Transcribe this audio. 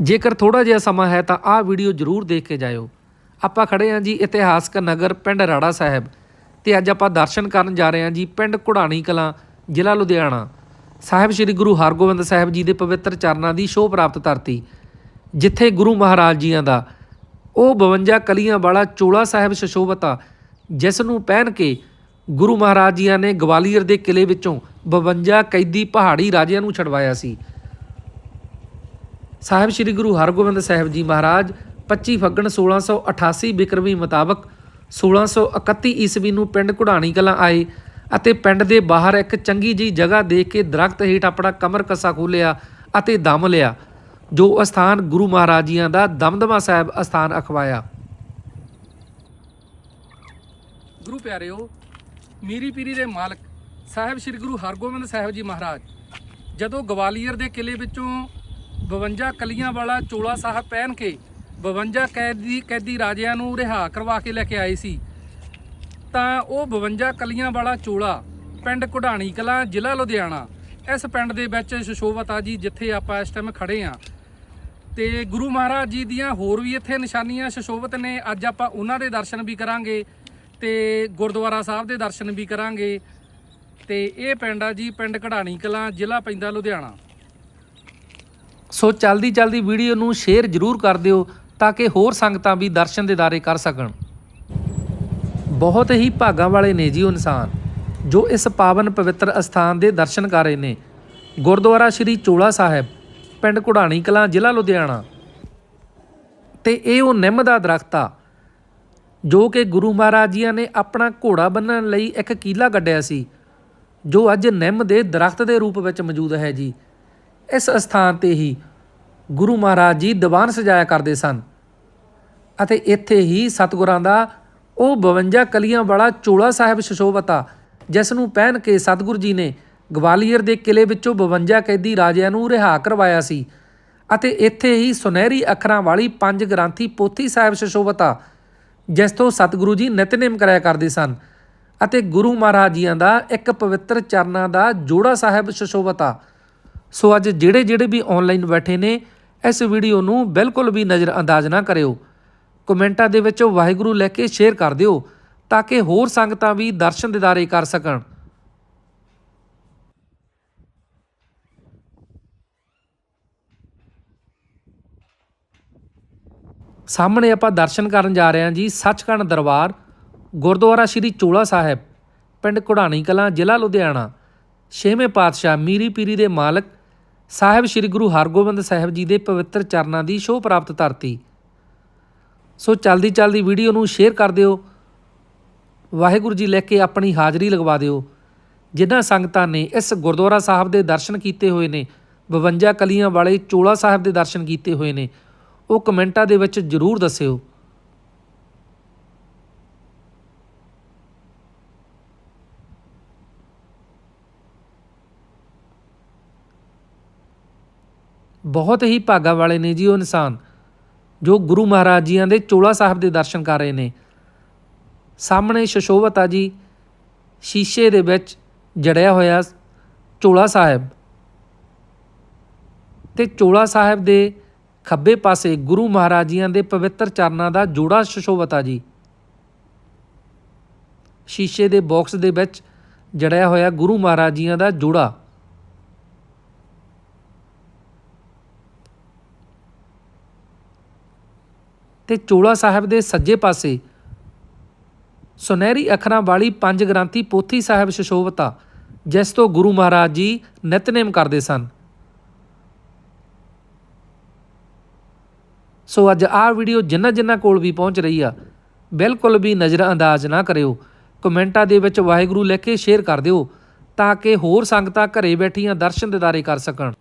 ਜੇਕਰ ਥੋੜਾ ਜਿਹਾ ਸਮਾਂ ਹੈ ਤਾਂ ਆਹ ਵੀਡੀਓ ਜ਼ਰੂਰ ਦੇਖ ਕੇ ਜਾਇਓ। ਆਪਾਂ ਖੜੇ ਹਾਂ ਜੀ ਇਤਿਹਾਸਕ ਨਗਰ ਪਿੰਡ ਰਾੜਾ ਸਾਹਿਬ ਤੇ ਅੱਜ ਆਪਾਂ ਦਰਸ਼ਨ ਕਰਨ ਜਾ ਰਹੇ ਹਾਂ ਜੀ ਪਿੰਡ ਘੁੜਾਣੀ ਕਲਾਂ, ਜ਼ਿਲ੍ਹਾ ਲੁਧਿਆਣਾ। ਸਾਹਿਬ ਸ੍ਰੀ ਗੁਰੂ ਹਰਗੋਬਿੰਦ ਸਾਹਿਬ ਜੀ ਦੇ ਪਵਿੱਤਰ ਚਰਨਾਂ ਦੀ ਸ਼ੋਭ ਪ੍ਰਾਪਤ ਧਰਤੀ, ਜਿੱਥੇ ਗੁਰੂ ਮਹਾਰਾਜ ਜੀਆਂ ਦਾ ਉਹ 52 ਕਲੀਆਂ ਵਾਲਾ ਚੋਲਾ ਸਾਹਿਬ ਸ਼ਸ਼ੋਭਤ ਆ, ਜਿਸ ਨੂੰ ਪਹਿਨ ਕੇ ਗੁਰੂ ਮਹਾਰਾਜ ਜੀਆਂ ਨੇ ਗਵਾਲੀਅਰ ਦੇ ਕਿਲੇ ਵਿੱਚੋਂ 52 ਕੈਦੀ ਪਹਾੜੀ ਰਾਜਿਆਂ ਨੂੰ ਛਡਵਾਇਆ ਸੀ। ਸਾਹਿਬ ਸ੍ਰੀ ਗੁਰੂ ਹਰਗੋਬਿੰਦ ਸਾਹਿਬ ਜੀ ਮਹਾਰਾਜ 25 ਫੱਗਣ 1688 ਬਿਕਰਮੀ ਮੁਤਾਬਕ 1631 ਈਸਵੀ ਨੂੰ ਪਿੰਡ ਘੁੜਾਣੀ ਕਲਾਂ ਆਏ ਅਤੇ ਪਿੰਡ ਦੇ ਬਾਹਰ ਇੱਕ ਚੰਗੀ ਜੀ ਜਗ੍ਹਾ ਦੇਖ ਕੇ ਦਰਖਤ ਹੇਠ ਆਪਣਾ ਕਮਰ ਕੱਸਾ ਖੋਲਿਆ ਅਤੇ ਦਮ ਲਿਆ, ਜੋ ਅਸਥਾਨ ਗੁਰੂ ਮਹਾਰਾਜ ਜੀਆਂ ਦਾ ਦਮਦਮਾ ਸਾਹਿਬ ਅਸਥਾਨ ਅਖਵਾਇਆ। ਗੁਰੂ ਪਿਆਰਿਓ, ਮੀਰੀ ਪੀਰੀ ਦੇ ਮਾਲਕ ਸਾਹਿਬ ਸ੍ਰੀ ਗੁਰੂ ਹਰਗੋਬਿੰਦ ਸਾਹਿਬ ਜੀ ਮਹਾਰਾਜ, ਜਦੋਂ ਗਵਾਲੀਅਰ ਦੇ ਕਿਲੇ ਵਿੱਚੋਂ 52 ਕਲੀਆਂ ਵਾਲਾ ਚੋਲਾ ਸਾਹਿਬ ਪਹਿਨ ਕੇ 52 ਕੈਦੀ ਕੈਦੀ ਰਾਜਿਆਂ ਨੂੰ ਰਿਹਾ ਕਰਵਾ ਕੇ ਲੈ ਕੇ ਆਏ ਸੀ। ਤਾਂ ਉਹ 52 ਕਲੀਆਂ ਵਾਲਾ ਚੋਲਾ ਪਿੰਡ ਘੁੜਾਣੀ ਕਲਾਂ, ਜ਼ਿਲ੍ਹਾ ਲੁਧਿਆਣਾ। ਇਸ ਪਿੰਡ ਦੇ ਵਿੱਚ ਸ਼ਸ਼ੋਭਤ ਆ ਜੀ, ਜਿੱਥੇ ਆਪਾਂ ਇਸ ਟਾਈਮ ਖੜੇ ਆ ਤੇ ਗੁਰੂ ਮਹਾਰਾਜ ਜੀ ਦੀਆਂ ਹੋਰ ਵੀ ਇੱਥੇ ਨਿਸ਼ਾਨੀਆਂ ਸ਼ਸ਼ੋਭਤ ਨੇ। ਅੱਜ ਆਪਾਂ ਉਹਨਾਂ ਦੇ ਦਰਸ਼ਨ ਵੀ ਕਰਾਂਗੇ ਤੇ ਗੁਰਦੁਆਰਾ ਸਾਹਿਬ ਦੇ ਦਰਸ਼ਨ ਵੀ ਕਰਾਂਗੇ। ਤੇ ਇਹ ਪਿੰਡ ਆ ਜੀ, ਪਿੰਡ ਕਢਾਣੀ ਕਲਾਂ, ਜ਼ਿਲ੍ਹਾ ਪੈਂਦਾ ਲੁਧਿਆਣਾ। ਸੋ ਚਲਦੀ ਚਲਦੀ ਵੀਡੀਓ ਨੂੰ ਸ਼ੇਅਰ ਜ਼ਰੂਰ ਕਰ ਦਿਓ ਤਾਂ ਕਿ ਹੋਰ ਸੰਗਤਾਂ ਵੀ ਦਰਸ਼ਨ ਦਿਦਾਰੇ ਕਰ ਸਕਣ। ਬਹੁਤ ਹੀ ਭਾਗਾਂ ਵਾਲੇ ਨੇ ਜੀ ਉਹ ਇਨਸਾਨ, ਜੋ ਇਸ ਪਾਵਨ ਪਵਿੱਤਰ ਅਸਥਾਨ ਦੇ ਦਰਸ਼ਨ ਕਰ ਰਹੇ ਨੇ। ਗੁਰਦੁਆਰਾ ਸ੍ਰੀ ਚੋਲਾ ਸਾਹਿਬ, ਪਿੰਡ ਘੁੜਾਣੀ ਕਲਾਂ, ਜ਼ਿਲ੍ਹਾ ਲੁਧਿਆਣਾ। ਤੇ ਇਹ ਉਹ ਨਿੰਮ ਦਾ ਦਰਖਤ ਆ, ਜੋ ਕਿ ਗੁਰੂ ਮਹਾਰਾਜ ਜੀਆਂ ਨੇ ਆਪਣਾ ਘੋੜਾ ਬੰਨਣ ਲਈ ਇੱਕ ਕੀਲਾ ਕੱਢਿਆ ਸੀ, ਜੋ ਅੱਜ ਨਿੰਮ ਦੇ ਦਰਖਤ ਦੇ ਰੂਪ ਵਿੱਚ ਮੌਜੂਦ ਹੈ ਜੀ। ਇਸ ਅਸਥਾਨ ਤੇ ਹੀ ਗੁਰੂ ਮਹਾਰਾਜ ਜੀ ਦੀਵਾਨ ਸਜਾਇਆ ਕਰਦੇ ਸਨ ਅਤੇ ਇੱਥੇ ਹੀ ਸਤਿਗੁਰਾਂ ਦਾ ਉਹ 52 ਕਲੀਆਂ ਵਾਲਾ ਚੋਲਾ ਸਾਹਿਬ ਸ਼ਸ਼ੋਭਤਾ ਜਿਸ ਨੂੰ ਪਹਿਨ ਕੇ ਸਤਿਗੁਰ ਜੀ ਨੇ ਗਵਾਲੀਅਰ ਦੇ ਕਿਲੇ ਵਿੱਚੋਂ 52 ਕੈਦੀ ਰਾਜਿਆਂ ਨੂੰ ਰਿਹਾ ਕਰਵਾਇਆ ਸੀ ਅਤੇ ਇੱਥੇ ਹੀ ਸੁਨਹਿਰੀ ਅੱਖਰਾਂ ਵਾਲੀ ਪੰਜ ਗ੍ਰੰਥੀ ਪੋਥੀ ਸਾਹਿਬ ਸ਼ਸ਼ੋਭਤਾ ਜਿਸ ਤੋਂ ਸਤਿਗੁਰੂ ਜੀ ਨਿਤਨੇਮ ਕਰਿਆ ਕਰਦੇ ਸਨ ਅਤੇ ਗੁਰੂ ਮਹਾਰਾਜ ਜੀਆਂ ਦਾ ਇੱਕ ਪਵਿੱਤਰ ਚਰਨਾਂ ਦਾ ਜੋੜਾ ਸਾਹਿਬ ਸ਼ਸ਼ੋਭਤਾ ਸੋ ਅੱਜ ਜਿਹੜੇ ਜਿਹੜੇ ਵੀ ਆਨਲਾਈਨ ਬੈਠੇ ਨੇ, ਇਸ ਵੀਡੀਓ ਨੂੰ ਬਿਲਕੁਲ ਵੀ ਨਜ਼ਰ ਅੰਦਾਜ਼ ਨਾ ਕਰਿਓ। ਕਮੈਂਟਾਂ ਦੇ ਵਿੱਚ ਵਾਹਿਗੁਰੂ ਲੈ ਕੇ ਸ਼ੇਅਰ ਕਰ ਦਿਓ, ਤਾਂ ਕਿ ਹੋਰ ਸੰਗਤਾਂ ਵੀ ਦਰਸ਼ਨ ਦਿਦਾਰੇ ਕਰ ਸਕਣ। ਸਾਹਮਣੇ ਆਪਾਂ ਦਰਸ਼ਨ ਕਰਨ ਜਾ ਰਹੇ ਹਾਂ ਜੀ, ਸੱਚਖੰਡ ਦਰਬਾਰ, ਗੁਰਦੁਆਰਾ ਸ੍ਰੀ ਚੋਲਾ ਸਾਹਿਬ, ਪਿੰਡ ਘੁੜਾਣੀ ਕਲਾਂ, ਜ਼ਿਲ੍ਹਾ ਲੁਧਿਆਣਾ। ਛੇਵੇਂ ਪਾਤਸ਼ਾਹ ਮੀਰੀ ਪੀਰੀ ਦੇ ਮਾਲਕ ਸਾਹਿਬ ਸ੍ਰੀ ਗੁਰੂ ਹਰਗੋਬਿੰਦ ਸਾਹਿਬ ਜੀ ਦੇ ਪਵਿੱਤਰ ਚਰਨਾਂ ਦੀ ਸ਼ੋਭ ਪ੍ਰਾਪਤ ਧਰਤੀ। ਸੋ ਚਲਦੀ ਚਲਦੀ ਵੀਡੀਓ ਨੂੰ ਸ਼ੇਅਰ ਕਰ ਦਿਓ। ਵਾਹਿਗੁਰੂ ਜੀ ਲੈ ਕੇ ਆਪਣੀ ਹਾਜ਼ਰੀ ਲਗਵਾ ਦਿਓ। ਜਿਨ੍ਹਾਂ ਸੰਗਤਾਂ ਨੇ ਇਸ ਗੁਰਦੁਆਰਾ ਸਾਹਿਬ ਦੇ ਦਰਸ਼ਨ ਕੀਤੇ ਹੋਏ ਨੇ 52 ਕਲੀਆਂ ਵਾਲੇ ਚੋਲਾ ਸਾਹਿਬ ਦੇ ਦਰਸ਼ਨ ਕੀਤੇ ਹੋਏ ਨੇ, ਉਹ ਕਮੈਂਟਾਂ ਦੇ ਵਿੱਚ ਜਰੂਰ ਦੱਸਿਓ। ਬਹੁਤ ਹੀ ਭਾਗਾ ਵਾਲੇ ਨੇ ਜੀ ਉਹ ਇਨਸਾਨ, ਜੋ ਗੁਰੂ ਮਹਾਰਾਜ ਜੀਆਂ ਦੇ ਚੋਲਾ ਸਾਹਿਬ ਦੇ ਦਰਸ਼ਨ ਕਰ ਰਹੇ ਨੇ। ਸਾਹਮਣੇ ਸ਼ਸ਼ੋਭਤ ਆ ਜੀ, ਸ਼ੀਸ਼ੇ ਦੇ ਵਿੱਚ ਜੜਿਆ ਹੋਇਆ ਚੋਲਾ ਸਾਹਿਬ। ਤੇ ਚੋਲਾ ਸਾਹਿਬ ਦੇ ਖੱਬੇ ਪਾਸੇ ਗੁਰੂ ਮਹਾਰਾਜ ਜੀਆਂ ਦੇ ਪਵਿੱਤਰ ਚਰਨਾਂ ਦਾ ਜੋੜਾ ਸ਼ਸ਼ੋਭਤ ਆ ਜੀ। ਸ਼ੀਸ਼ੇ ਦੇ ਬਾਕਸ ਦੇ ਵਿੱਚ ਜੜਿਆ ਹੋਇਆ ਗੁਰੂ ਮਹਾਰਾਜ ਜੀਆਂ ਦਾ ਜੋੜਾ। ਤੇ ਚੋਲਾ ਸਾਹਿਬ ਦੇ ਸੱਜੇ ਪਾਸੇ ਸੁਨਹਿਰੀ ਅੱਖਰਾਂ ਵਾਲੀ ਪੰਜ ਗ੍ਰੰਥੀ ਪੋਥੀ ਸਾਹਿਬ ਸ਼ਸ਼ੋਭਤਾ, ਜਿਸ ਤੋਂ ਗੁਰੂ ਮਹਾਰਾਜ ਜੀ ਨਿਤਨੇਮ ਕਰਦੇ ਸਨ। ਸੋ ਅੱਜ ਆਹ ਵੀਡੀਓ ਜਿੰਨਾ ਜਿੰਨਾ ਕੋਲ ਵੀ ਪਹੁੰਚ ਰਹੀ ਆ, ਬਿਲਕੁਲ ਵੀ ਨਜ਼ਰ ਅੰਦਾਜ਼ ਨਾ ਕਰਿਓ। ਕਮੈਂਟਾਂ ਦੇ ਵਿੱਚ ਵਾਹਿਗੁਰੂ ਲਿਖ ਕੇ ਸ਼ੇਅਰ ਕਰ ਦਿਓ, ਤਾਂ ਕਿ ਹੋਰ ਸੰਗਤਾਂ ਘਰੇ ਬੈਠੀਆਂ ਦਰਸ਼ਨ ਦਿਦਾਰੇ ਕਰ ਸਕਣ।